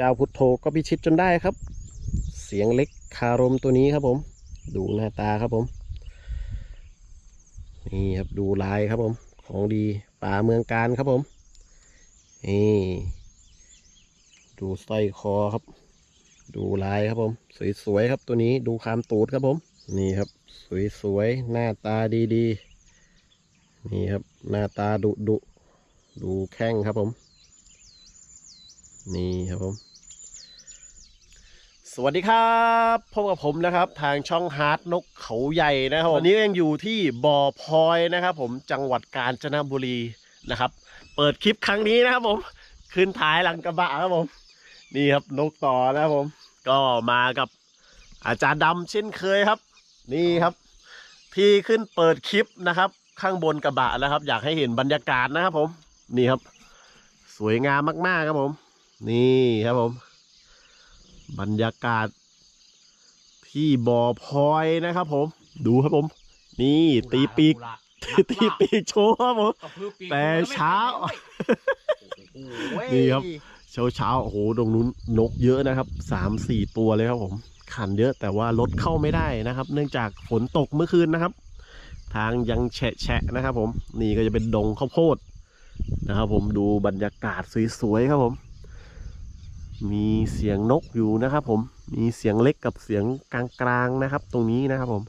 เจ้าพุทโธก็พิชิตจนได้ครับ เสียงเล็กคารมตัวนี้ครับผม ดูหน้าตาครับผม นี่ครับดูลายครับผม ของดีป่าเมืองการครับผม นี่ดูสร้อยคอครับ ดูลายครับผม สวยๆครับตัวนี้ดูคามตูดครับผม นี่ครับ สวยๆหน้าตาดีๆ นี่ครับหน้าตาดุดุดูแข้งครับผม นี่ครับผม สวัสดีครับพบกับผมนะครับ ทางช่องฮาร์ดนกเขาใหญ่นะครับวันนี้ยังอยู่ที่บ่อพลอยนะครับ ผมจังหวัดกาญจนบุรีนะครับ เปิดคลิปครั้งนี้นะครับ ผมขึ้นท้ายหลังกระบะครับผม นี่ครับนกต่อนะครับผม ก็มากับอาจารย์ดำเช่นเคยครับ นี่ครับ ที่ขึ้นเปิดคลิปนะครับ ข้างบนกระบะนะครับ อยากให้เห็นบรรยากาศนะครับ ผมนี่ครับ สวยงามมากๆครับผม นี่ครับผม บรรยากาศที่บ่อพลอยนะครับผม ดูครับผม นี่ตีปีกตีปีกโชว์ครับผม แต่เช้า นี่ครับ เช้าเช้าๆโอ้โหตรงนู้นนกเยอะนะครับสามสี่ตัวเลยครับผม ขันเยอะแต่ว่ารถเข้าไม่ได้นะครับ เนื่องจากฝนตกเมื่อคืนนะครับ ทางยังแฉะแฉะๆนะครับผม นี่ก็จะเป็นดงข้าวโพดนะครับผมดูบรรยากาศสวยๆครับผม มีเสียงนกอยู่นะครับ ผม มีเสียงเล็กกับเสียงกลางๆนะครับ ตรงนี้นะครับผม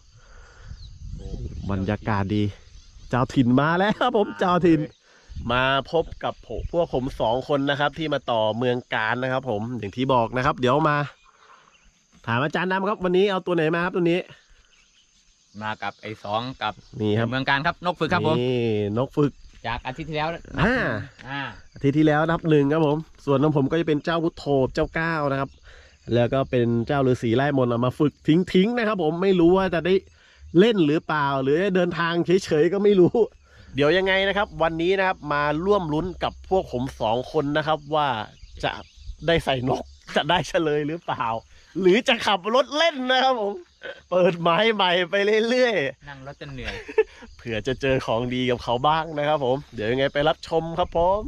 บรรยากาศดี เจ้าถิ่นมาแล้วครับ ผม เจ้าถิ่น มาพบกับผมพวกผมสองคนนะครับ ที่มาต่อเมืองการนะครับ ผม อย่างที่บอกนะครับ เดี๋ยวมา ถามอาจารย์ดำครับ วันนี้เอาตัวไหนมาครับตัวนี้ มากับไอ้สองกับนี่ครับเมืองการครับนกฝึกครับผมนี่นกฝึก จากอาทิตย์ที่แล้วอ่า อ่าอาทิตย์ที่แล้วนับหนึ่งครับผม ส่วนของผมก็จะเป็นเจ้าพุทโธเจ้าก้าวนะครับ แล้วก็เป็นเจ้าฤาษีไล่มนต์เอามาฝึกทิ้งๆนะครับ ผมไม่รู้ว่าจะได้เล่นหรือเปล่า หรือจะเดินทางเฉยๆก็ไม่รู้ เดี๋ยวยังไงนะครับ วันนี้นะครับมาร่วมลุ้นกับพวกผมสองคนนะครับ ว่าจะได้ใส่นกจะได้เฉลยหรือเปล่า หรือจะขับรถเล่นนะครับผม เปิดไม้ใหม่ไปเรื่อยๆนั่งรถจนเหนื่อยเผื่อจะเจอของดีกับเขาบ้างนะครับผม เดี๋ยวยังไงไปรับชมครับผม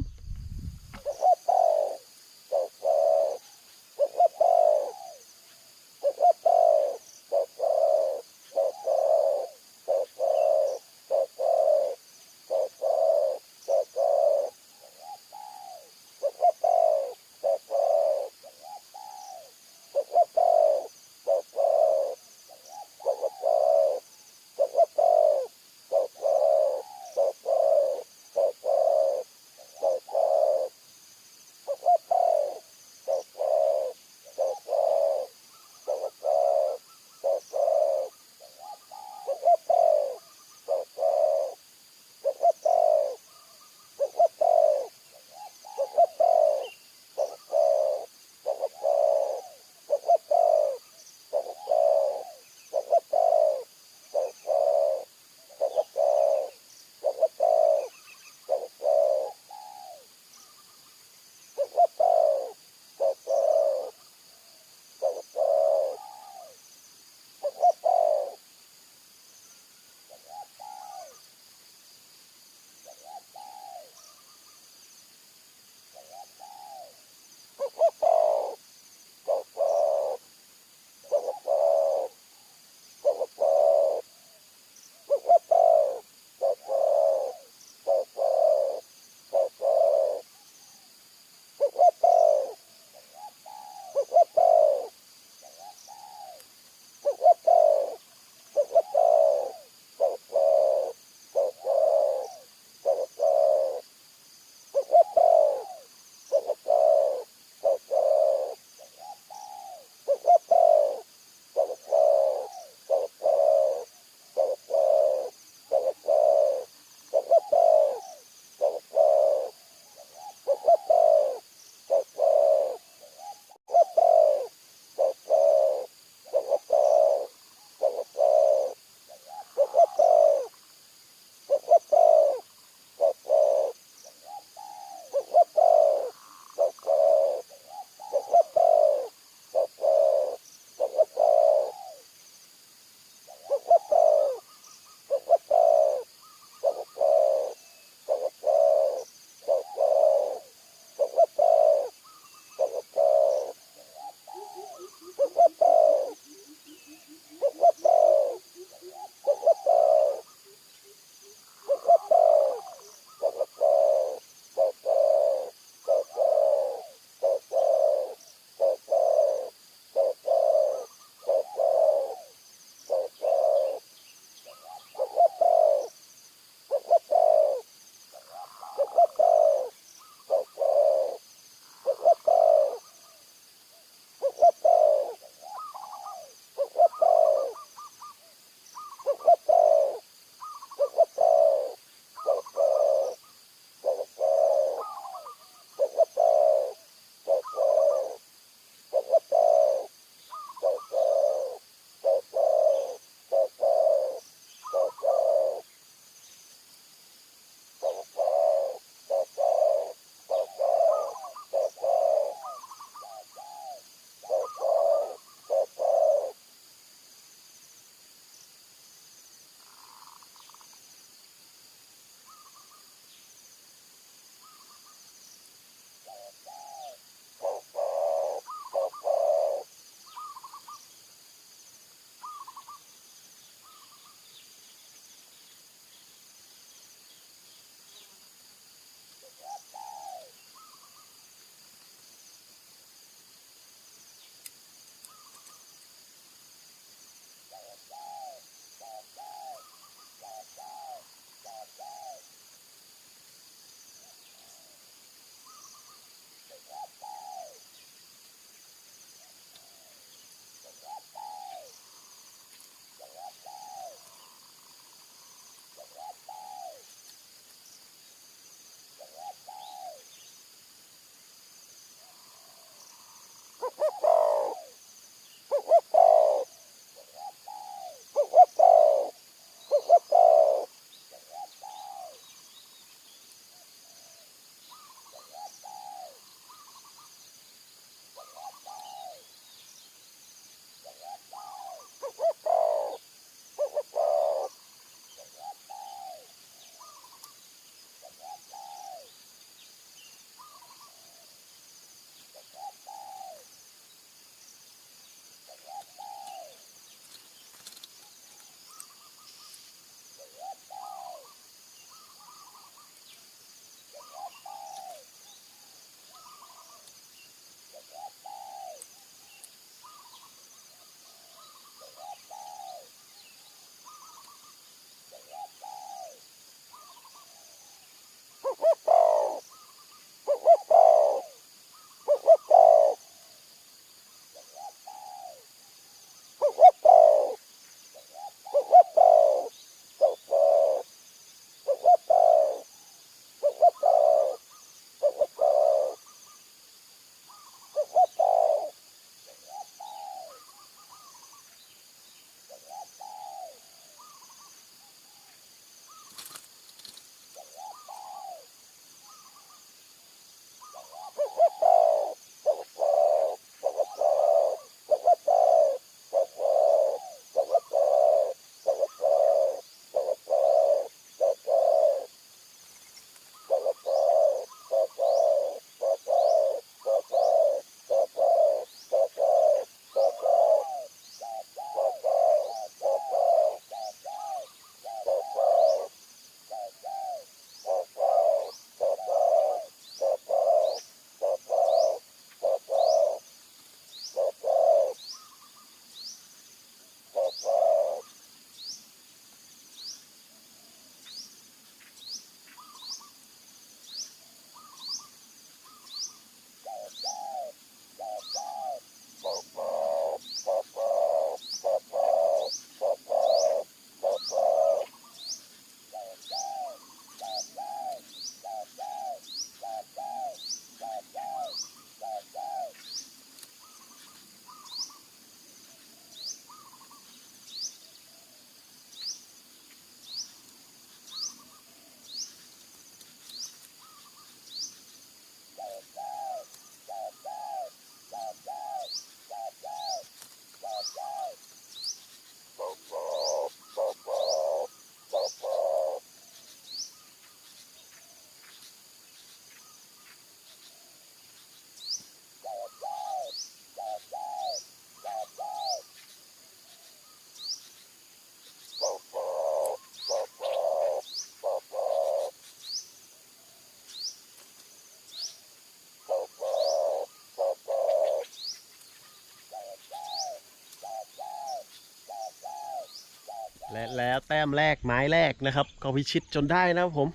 และแล้วแต้มแรกไม้แรกนะครับก็พิชิตจนได้นะครับผม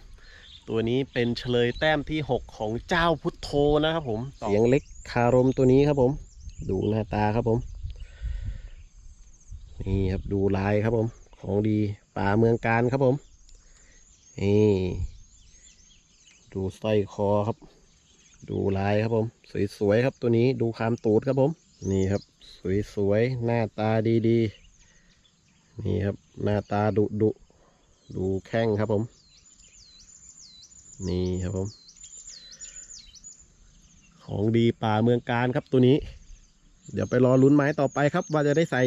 ตัวนี้เป็นเฉลยแต้มที่ 6 ของเจ้าพุทโธนะครับผมเสียงเล็กคารมตัวนี้ครับผม ดูหน้าตาครับผม นี่ครับดูลายครับผม ของดีป่าเมืองการครับผมนี่ดูสร้อยคอครับ ดูลายครับผม สวยๆครับตัวนี้ดูคามตูดครับผม นี่ครับ สวยๆหน้าตาดีๆ นี่ครับ หน้าตาดุดุดูแข้งครับผม นี่ครับผม ของดีป่าเมืองการครับตัวนี้ เดี๋ยวไปรอลุ้นไม้ต่อไปครับ ว่าจะได้ใส่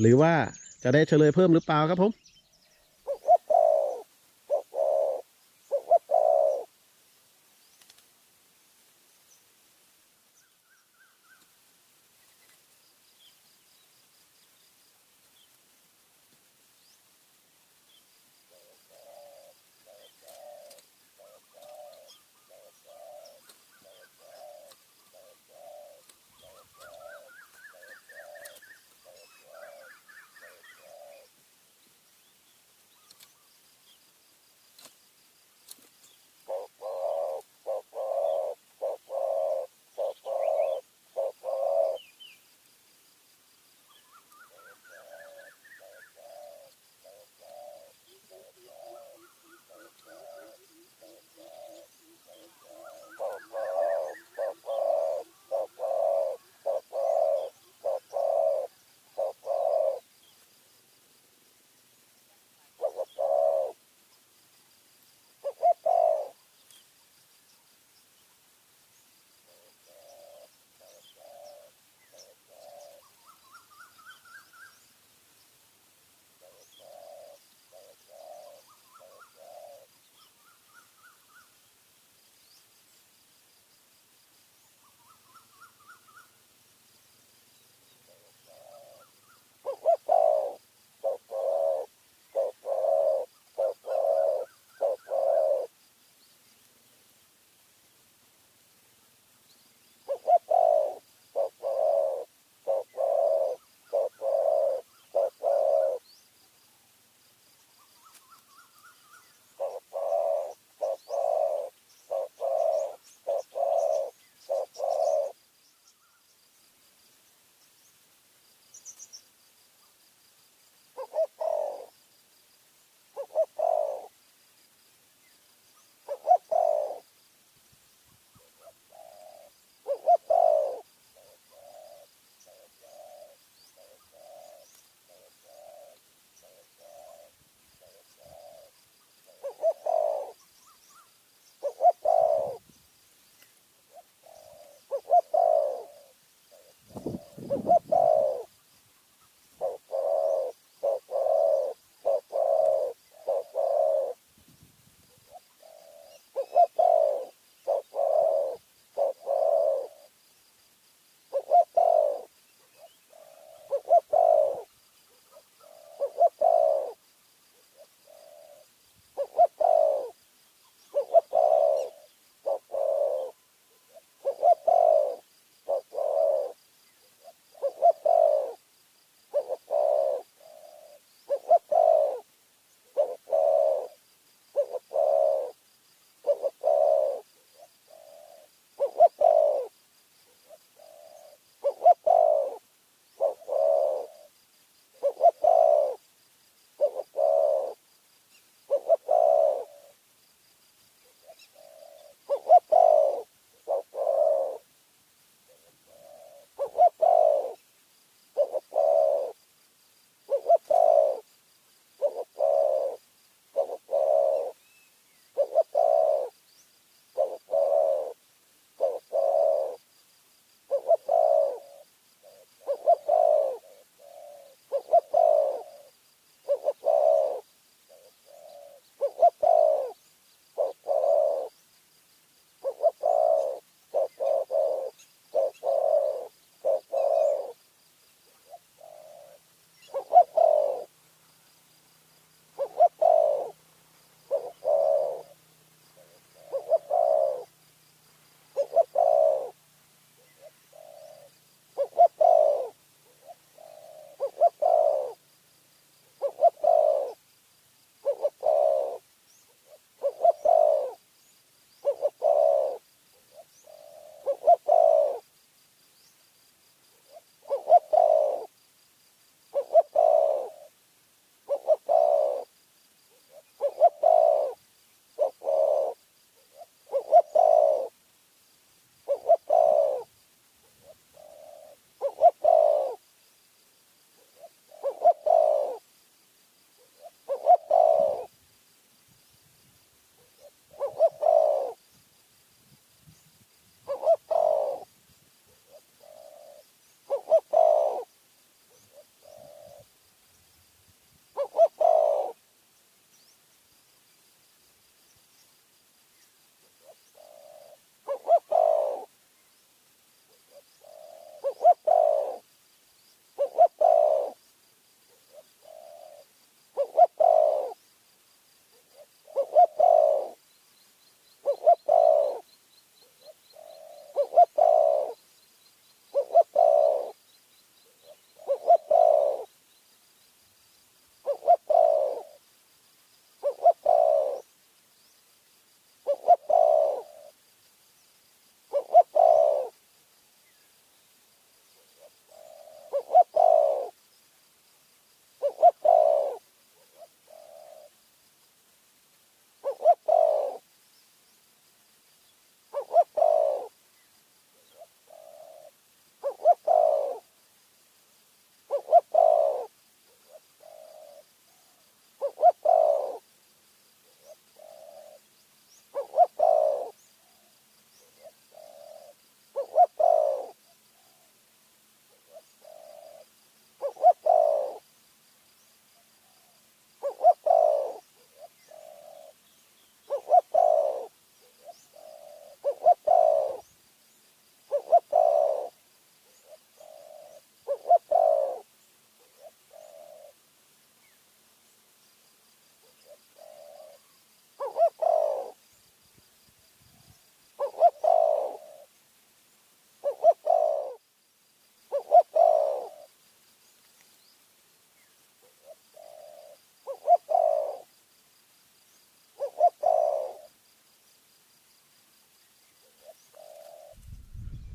หรือว่าจะได้เฉลยเพิ่มหรือเปล่าครับผม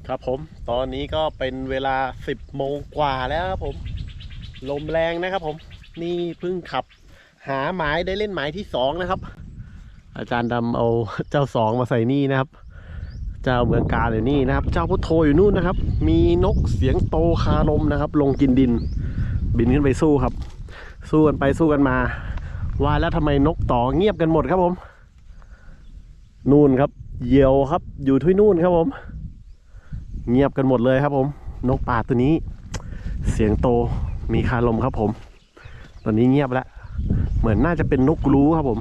ครับผมตอนนี้ก็เป็นเวลา 10โมงกว่าแล้วครับผม ลมแรงนะครับผม นี่เพิ่งขับ หาหมายได้เล่นหมายที่สองนะครับ อาจารย์ดำเอาเจ้าสองมาใส่นี่นะครับ เจ้าเมืองการอยู่นี่นะครับ เจ้าพุทโธอยู่นู่นนะครับ มีนกเสียงโตคาลมนะครับ ลงกินดิน บินขึ้นไปสู้ครับ สู้กันไปสู้กันมา ว่าแล้วทำไมนกต่อเงียบกันหมดครับผม นู่นครับ เหยี่ยวครับ อยู่ที่นู่นครับผม เงียบกันหมดเลยครับผม นกป่าตัวนี้ เสียงโตมีคาลมครับผม ตอนนี้เงียบแล้วเหมือนน่าจะเป็นนกรู้ครับผม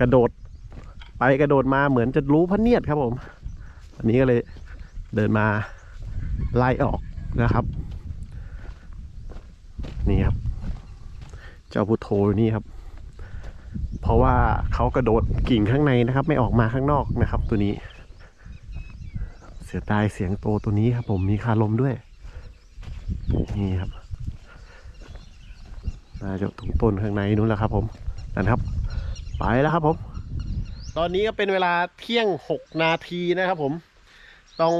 กระโดด ไปกระโดดมาเหมือนจะรู้พระเนียดครับผมอันนี้ก็เลยเดินมาไล่ออกนะครับ นี่ครับ เจ้าพุทโธนี่ครับ เพราะว่าเขากระโดดกิ่งข้างในนะครับ ไม่ออกมาข้างนอกนะครับ ตัวนี้ เสียดายเสียงโตตัวนี้ครับ ผมมีคาลมด้วย นี่ครับน่าจะตรงต้นข้างในนู้นแหละครับ ผมนั่นครับ ไปแล้วครับผม ตอนนี้ก็เป็นเวลาเที่ยงหกนาทีนะครับผมต้อง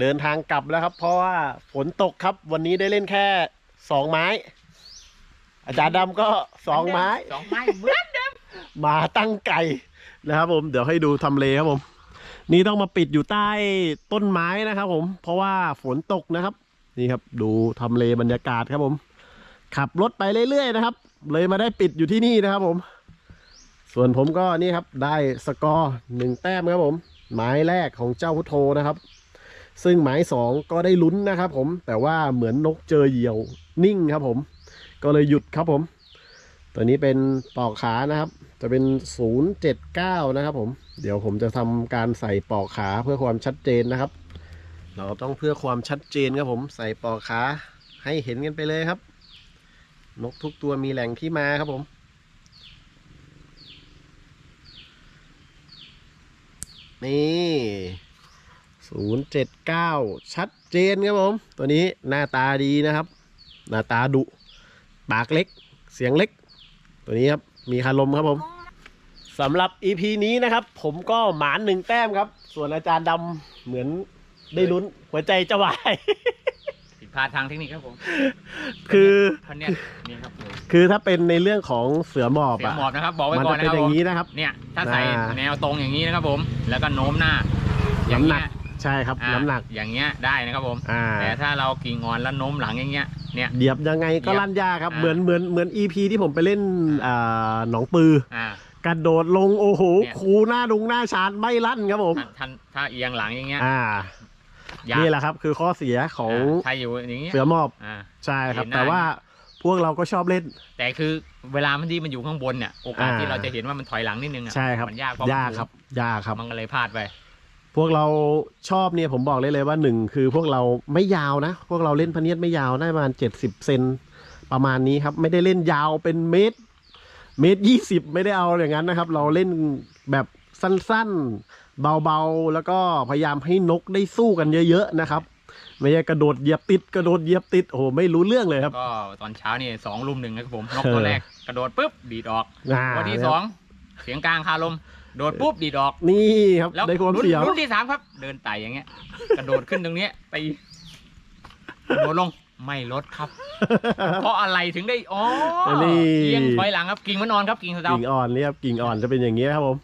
เดินทางกลับแล้วครับ เพราะว่าฝนตกครับ วันนี้ได้เล่นแค่สองไม้ อาจารย์ดำก็สองไม้สองไม้เหมือนมาตั้งไก่นะครับผม เดี๋ยวให้ดูทำเลครับผม นี่ต้องมาปิดอยู่ใต้ต้นไม้นะครับ ผม เพราะว่าฝนตกนะครับ นี่ครับ ดูทำเลบรรยากาศครับผม ขับรถไปเรื่อยๆนะครับ เลยมาได้ปิดอยู่ที่นี่นะครับ ผม ส่วนผมก็นี่ครับได้สกอร์หนึ่งแต้มครับผม หมายแรกของเจ้าพุทโธนะครับ ซึ่งหมายสองก็ได้ลุ้นนะครับ ผม แต่ว่าเหมือนนกเจอเหยี่ยวนิ่งครับ ผม ก็เลยหยุดครับผม ตัวนี้เป็นปอกขานะครับ จะเป็น 079 นะครับผม เดี๋ยวผมจะทำการใส่ปอกขาเพื่อความชัดเจนนะครับ เราต้องเพื่อความชัดเจนครับผมใส่ปอกขาให้เห็นกันไปเลยครับ นกทุกตัวมีแหล่งที่มาครับผม นี่079ชัดเจนครับผม ตัวนี้หน้าตาดีนะครับ หน้าตาดุ ปากเล็ก เสียงเล็ก ตัวนี้ครับ มีคารมครับผม สำหรับ EP นี้นะครับ ผมก็หมานหนึ่งแต้มครับ ส่วนอาจารย์ดำเหมือนได้ลุ้นหัวใจจะวาย ผิดพลาดทางเทคนิคครับผมคือพันเนี่ยนี่ครับผมคือถ้าเป็นในเรื่องของเสือหมอบเสียอะหมอบนะครับ บอกไว้มันก่อจะนเป็นะนครับผมอย่างนี้นะครับ เนี่ย ถ้าใส่อ่า แนวตรงอย่างนี้นะครับผม แล้วก็โน้มหน้า อย่างน้ำหนัเงี้กยใช่ครับอ่าน้ำหนักอย่างเงี้ยได้นะครับผม อ่าแต่ถ้าเรากิ่งงอนแล้วโน้มหลังอย่างเงี้ย เนี่ย เหยียบยังไงก็เหยียบลั่นยากครับอ่า เหมือนเหมือนเหมือน EP ที่ผมไปเล่นอ่าหนองปือ อ่า กระโดดลงโอ้โหเนี่ยคูหน้าดุงหน้าชาร์จไม่ลั่นครับผมถ้าถ้าถ้าเอียงหลังอย่างเงี้ยอ่ายากนี่แหละครับ คือข้อเสียของาถ้าอยู่อย่างเงี้ยเสือหมอบอ่าใช่ครับเห็นหน้าแต่ว่าพวกเราก็ชอบเล่น แต่คือเวลามันที่มันอยู่ข้างบนเนี่ยโอกาสอ่าที่เราจะเห็นว่ามันถอยหลังนิดนึงอะใช่ครับมันยากเพราะมันยากครับยากครับมันก็เลยพลาดไปพวกเราชอบเนี่ยผมบอกเลยเลยว่าหนึ่งคือพวกเราไม่ยาวนะ พวกเราเล่นพะเนียดไม่ยาวได้ประมาณเจ็ดสิบเซนประมาณนี้ครับ ไม่ได้เล่นยาวเป็นเมตร เมตรยี่สิบไม่ได้เอาอย่างนั้นนะครับ เราเล่นแบบสั้นๆ เบาๆ แล้วก็พยายามให้นกได้สู้กันเยอะๆนะครับไม่ใช่กระโดดเหยียบติดกระโดดเหยียบติดโอ้โหไม่รู้เรื่องเลยครับ ก็ตอนเช้านี่สองลุมหนึ่งนะครับผมนกตัวแรกกระโดดปุ๊บดีดออกอ่า ตัวที่สองเสียงกลางคาลมโดดปุ๊บดีดออกนี่ครับแล้วได้ความรุ่นเสียวรุ่นที่สามครับ เดินไต่อย่างเงี้ย กระโดดขึ้นตรงเนี้ยไปกระโดดลง ไม่ลดครับ เพราะอะไรถึงได้อ๋อนี่ เอียงถอยหลังครับกิ่งมันนอนครับกิ่งสะเดากิ่งอ่อนเนี่ยครับกิ่งอ่อนจะเป็นอย่างนี้ครับผม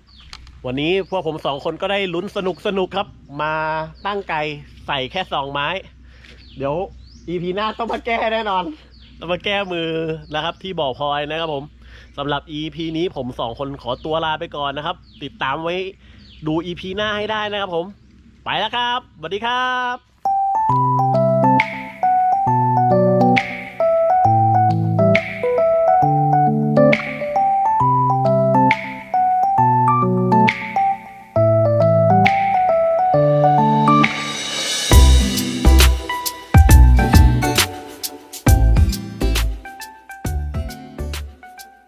วันนี้พวกผมสองคนก็ได้ลุ้นสนุกสนุกครับ มาตั้งไก่ใส่แค่สองไม้ เดี๋ยว EP หน้าต้องมาแก้แน่นอนต้องมาแก้มือนะครับ ที่บ่อพลอยนะครับผมสำหรับ EP นี้ผมสองคนขอตัวลาไปก่อนนะครับ ติดตามไว้ดู EP หน้าให้ได้นะครับผม ไปแล้วครับสวัสดีครับ Thank you.